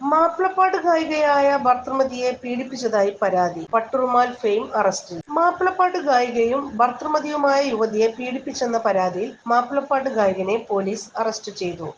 മാപ്പിളപ്പാട്ട് ഗായികയായ ഭർത്തൃമതിയെ പീഡിപ്പിച്ചതായി പരാതി. പട്ടുറുമാൽ ഫെയിം അറസ്റ്റിൽ മാപ്പിളപ്പാട്ട് ഗായികയും ഭർത്തൃമതിയുമായ യുവതിയെ പീഡിപ്പിച്ചെന്ന പരാതിയിൽ മാപ്പിളപ്പാട്ട് ഗായികനെ പോലീസ് അറസ്റ്റ് ചെയ്തു.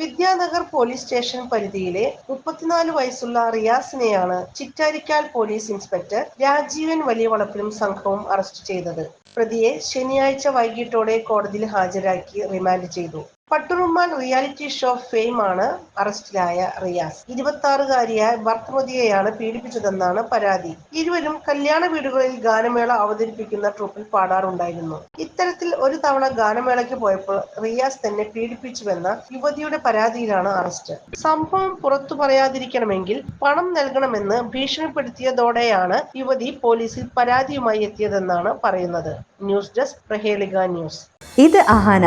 വിദ്യാനഗർ പോലീസ് സ്റ്റേഷൻ പരിധിയിലെ മുപ്പത്തിനാല് വയസ്സുള്ള റിയാസിനെയാണ് ചിറ്റാരിക്കാൽ പോലീസ് ഇൻസ്പെക്ടർ രാജീവൻ വലിയ വളപ്പിലും സംഘവും അറസ്റ്റ് ചെയ്തത്. പ്രതിയെ ശനിയാഴ്ച വൈകിട്ടോടെ കോടതിയിൽ ഹാജരാക്കി റിമാൻഡ് ചെയ്തു. പട്ടുറുമാൻ റിയാലിറ്റി ഷോ ഫെയിം ആണ് അറസ്റ്റിലായ റിയാസ്. ഇരുപത്തി ആറുകാരിയായ ഭർത്തമതിയെയാണ് പീഡിപ്പിച്ചതെന്നാണ് പരാതി. ഇരുവരും കല്യാണ വീടുകളിൽ ഗാനമേള അവതരിപ്പിക്കുന്ന ട്രൂപ്പിൽ പാടാറുണ്ടായിരുന്നു. ഇത്തരത്തിൽ ഒരു തവണ ഗാനമേളയ്ക്ക് പോയപ്പോൾ റിയാസ് തന്നെ പീഡിപ്പിച്ചുവെന്ന യുവതിയുടെ പരാതിയിലാണ് അറസ്റ്റ്. സംഭവം പുറത്തു പറയാതിരിക്കണമെങ്കിൽ പണം നൽകണമെന്ന് ഭീഷണിപ്പെടുത്തിയതോടെയാണ് യുവതി പോലീസിൽ പരാതിയുമായി എത്തിയതെന്നാണ് പറയുന്നത്. News desk Prahelika news. ഇത് അഹാന.